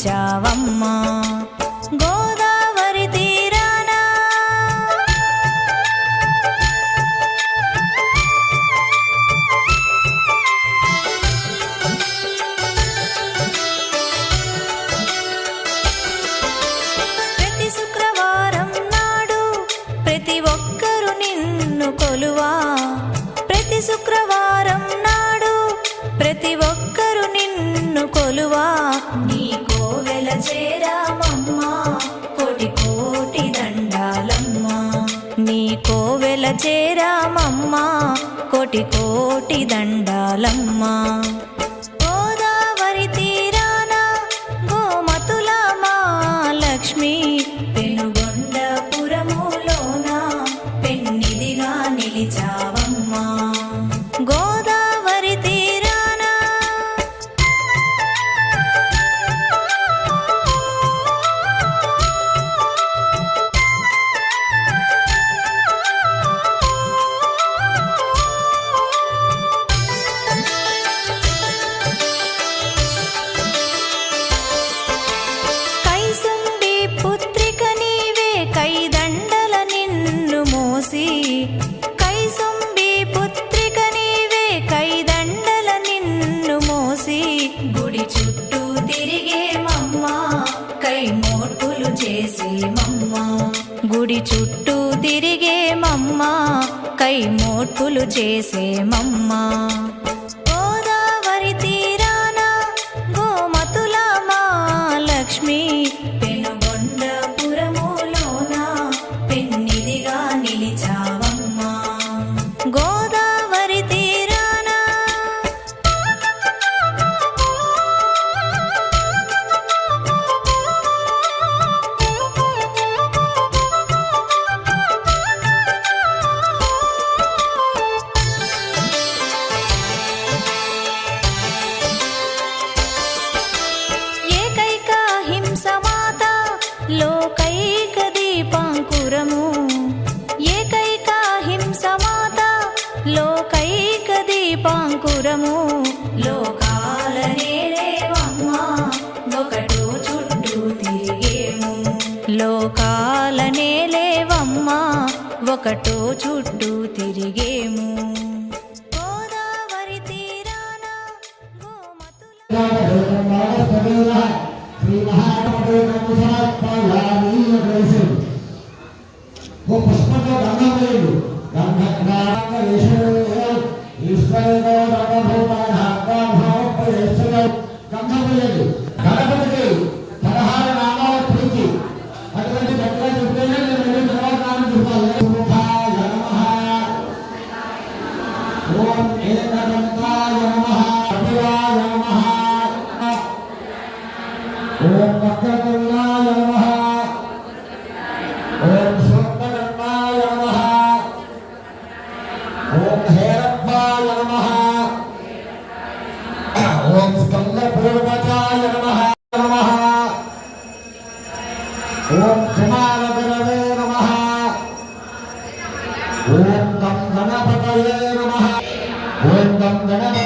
వచ్చావమ్మా కోటి కోటి దండాలమ్మా. లోకైక దీపాంకురము. లోకాల నేరేవమ్మా ఒకటో చుట్టూ తిరిగేము. లోకాల నేలేవమ్మా ఒకటో చుట్టూ తిరిగేము. గోదావరి తీరాన గోమతుల శ్రీ మహారాజు Allah'ın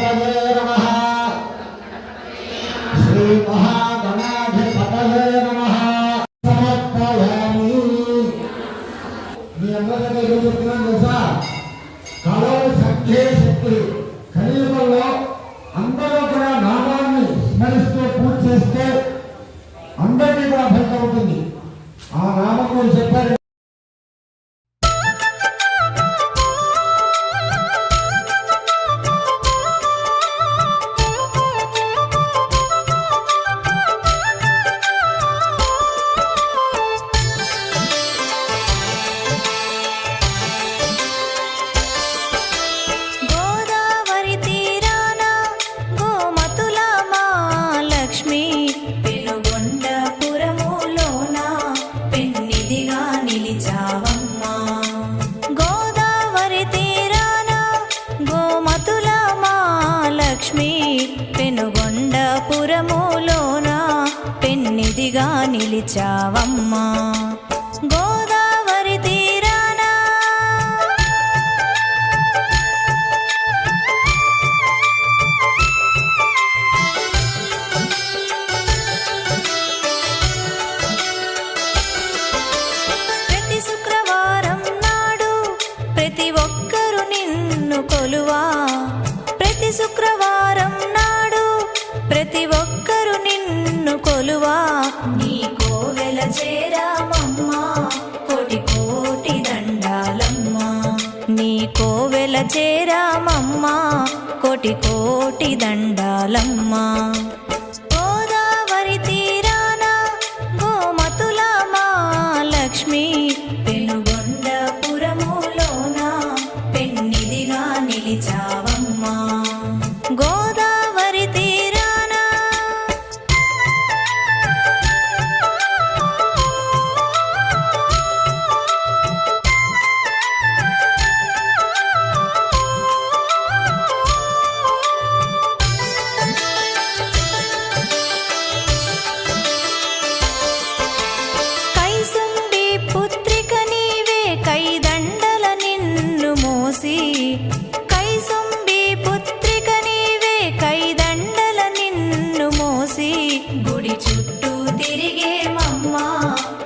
గుడి చుట్టూ తిరిగే మమ్మ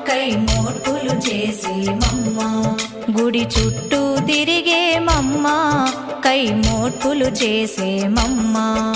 కై మోర్పులు చేసి మమ్మ. గుడి చుట్టూ తిరిగే మమ్మ కై మోర్పులు చేసే మమ్మా.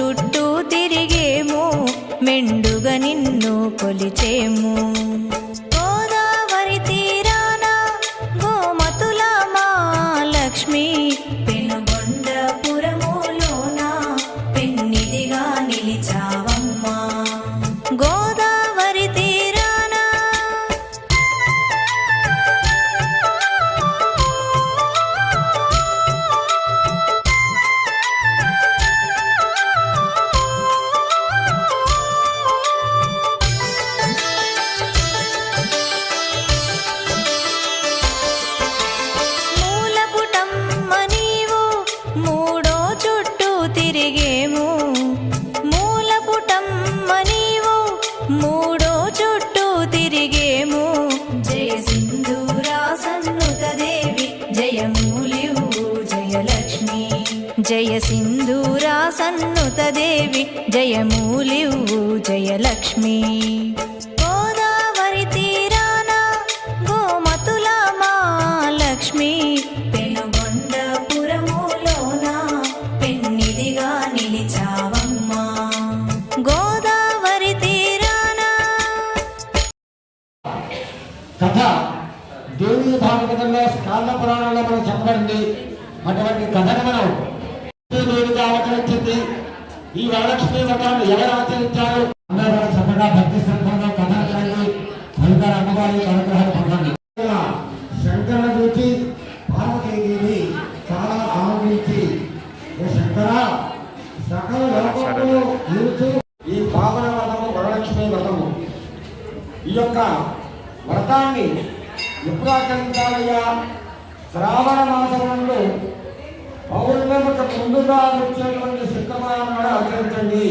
చుట్టూ తిరిగేము మెండుగా నిన్ను కొలిచేము. జయ సింధూరా సన్నుత దేవి జయమూలివు జయలక్ష్మి గోదావరి తీరాన గోమతుల మా లక్ష్మి పెనుగొండపురములోన పెన్నిదిగా నిలిచావమ్మా. గోదావరి తీరాన కథ దేవీ భాగవతంలో స్కాంద పురాణంలో మనం చెప్పబడింది అటువంటి కథను మనం ఈ ఎవరు ఆచరించారు అందరూ చక్కగా భక్తి శ్రద్ధంగా కథలు చదివి ఫలితాలు అమ్మవారి అనుగ్రహాలు పొందండి. శంకర చూచి పార్వతీదేవి చాలా ఆనందించి శంకర సకల లోకంలో ఈ పావన వ్రతము వరలక్ష్మి వ్రతము. ఈ యొక్క వ్రతాన్ని ఎప్పుడు ఆచరించాలయ్యా? శ్రావణ మాసం నుండి పౌర్ణమికి ముందుగా వచ్చేటువంటి శుక్రవారం కూడా ఆచరించండి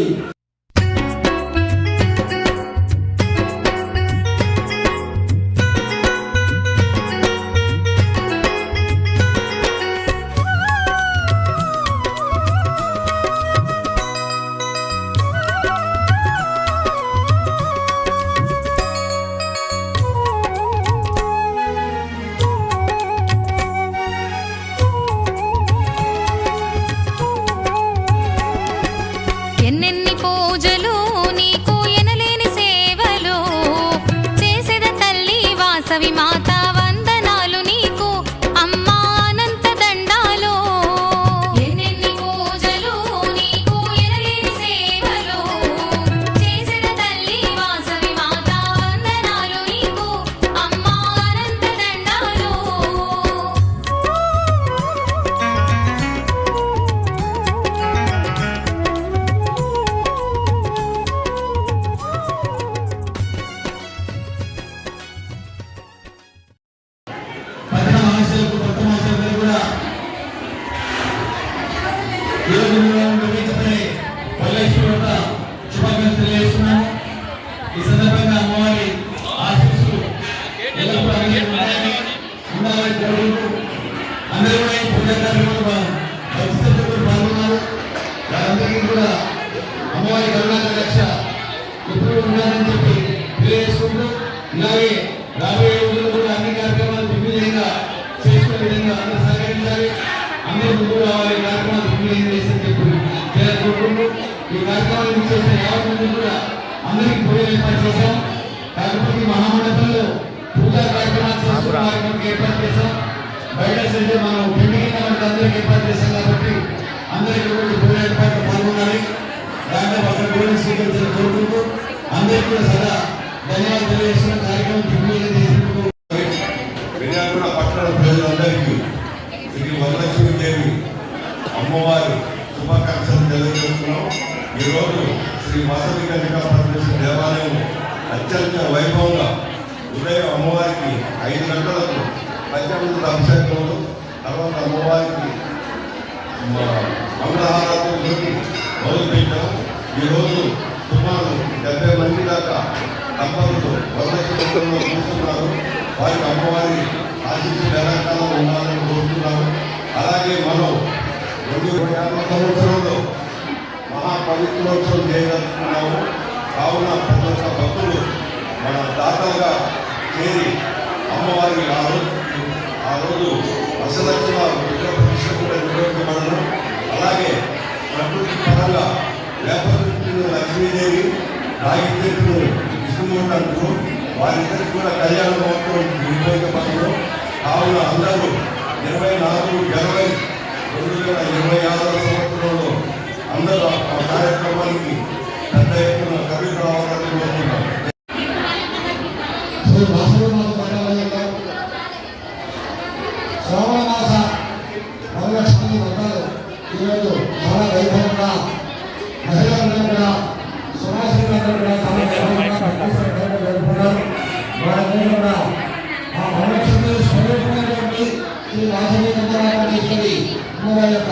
ఈ కార్యక్రమాలు చేసిన యాభై మంది కూడా అందరికీ పూజలు ఏర్పాటు చేశాం. కాకపోతే మహామండపంలో పూజా కార్యక్రమాలు కార్యక్రమం ఏర్పాటు చేశాం. బయట సైడ్ మనం పెండింగ్ మనకు అందరికి ఏర్పాటు చేశాం కాబట్టి అందరికీ కూడా పూజ ఏర్పాటు పాల్గొనాలి. దాంట్లో పక్కన కూడా స్వీకరించాలని కోరుకుంటూ అందరికీ కూడా సదా ధన్యవాదాలు తెలియజేస్తున్న. కార్యక్రమం దిగ్విజయం చేసినందుకు విజయనగర పట్టణ ప్రజలందరికీ శ్రీ వరలక్ష్మి దేవి అమ్మవారి శుభాకాంక్షలు తెలియజేస్తున్నాం. ఈరోజు శ్రీ వసతి కనిక పరమేశ్వర దేవాలయం అత్యంత వైభవంగా ఉదయం అమ్మవారికి ఐదు గంటలకు పంచామృత అభిషేకములు తర్వాత అమ్మవారికి మంగళహారతులు మొదలుపెట్టాం. ఈరోజు సుమారు డెబ్బై మంది దాకా దంపతులు వరలక్ష్మిలో కూర్చున్నారు. వారికి అమ్మవారి ఆశీస్సులు ఎలాకాలం ఉండాలని కోరుతున్నాము. అలాగే మనం రెండు వేల యాభై సంవత్సరంలో మహాపవిత్రోత్సవం చేయదలుచుకున్నాము. కావున ప్రతి ఒక్క భక్తులు మన దాతగా చేరి అమ్మవారి ఆ రోజు ఆ రోజు అసలక్షణ విగ్రహ కూడా నిర్వహించబడను. అలాగే ప్రకృతి పరంగా వేప లక్ష్మీదేవి రాగి చెట్టును వారిద్దరికి కూడా కళ్యాణ మహోత్సవం నిర్వహించబడను. కావున అందరూ ఇరవై నాలుగు జనవరి రెండు వేల ఇరవై ఆరవ సంవత్సరంలో అందరూ ఆ కార్యక్రమానికి పెద్ద ఎత్తున కవి రావాలని కోరుతున్నాం శ్రీ వాసవనాథ మండలంలో శ్రావణ వరలక్ష్మి వ్రతాలు ఈరోజు చాలా వైభవంగా మహిళలందరూ కూడా కూడా చాలా వైభవంగా భక్తి జరుపుకున్నారు వారందరూ కూడా ఆ వరలక్ష్మి స్వరూపమైనటువంటి శ్రీ అమ్మవారి యొక్క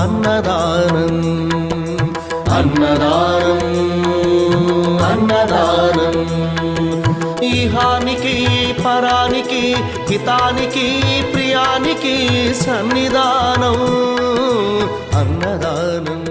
అన్నదానం. అన్నదానం అన్నదానం. ఇహానికి పరానికి హితానికి ప్రియానికి సన్నిధానం. అన్నదానం.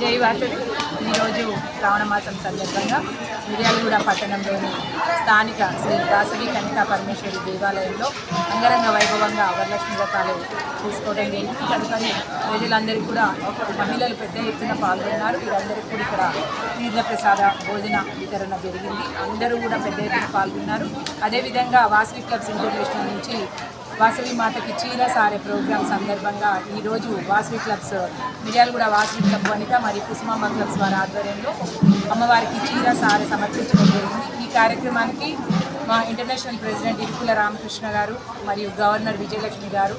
జై వాసవి ఈరోజు శ్రావణ మాసం సందర్భంగా మిర్యాలగూడ పట్టణంలోని స్థానిక శ్రీ వాసవి కనికా పరమేశ్వరి దేవాలయంలో అంగరంగ వైభవంగా వరలక్ష్మి వ్రతాలు తీసుకోవడం జరిగింది. తదుపరి ప్రజలందరికీ కూడా మహిళలు పెద్ద ఎత్తున పాల్గొన్నారు. వీరందరికీ కూడా ఇక్కడ తీర్థ ప్రసాద భోజన వితరణ జరిగింది. అందరూ కూడా పెద్ద ఎత్తున పాల్గొన్నారు. అదేవిధంగా వాసవి క్లబ్స్ ఇంటర్నేషనల్ నుంచి వాసవి మాతకి చీర సారే ప్రోగ్రాం సందర్భంగా ఈరోజు వాసవి క్లబ్స్ మిర్యాలగూడ వాసవి క్లబ్ వనిత మరియు కుసుమాంబ క్లబ్స్ వారి ఆధ్వర్యంలో అమ్మవారికి చీర సారే సమర్పించడం జరిగింది. ఈ కార్యక్రమానికి మా ఇంటర్నేషనల్ ప్రెసిడెంట్ ఇరుకుల రామకృష్ణ గారు మరియు గవర్నర్ విజయలక్ష్మి గారు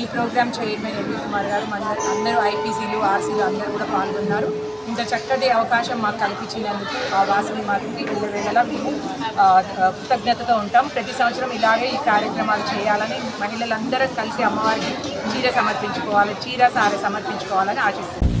ఈ ప్రోగ్రామ్ చైర్మన్ ఎల్వి కుమార్ గారు మన అందరూ ఐపీసీలు ఆర్సీలు అందరూ కూడా పాల్గొన్నారు. ఇంత చక్కటి అవకాశం మాకు కల్పించినందుకు ఆ వాసవి మాతకి వేల మేము కృతజ్ఞతతో ఉంటాం. ప్రతి సంవత్సరం ఇలాగే ఈ కార్యక్రమాలు చేయాలని మహిళలందరం కలిసి అమ్మవారికి చీర సమర్పించుకోవాలి చీర సార సమర్పించుకోవాలని ఆశిస్తున్నాం.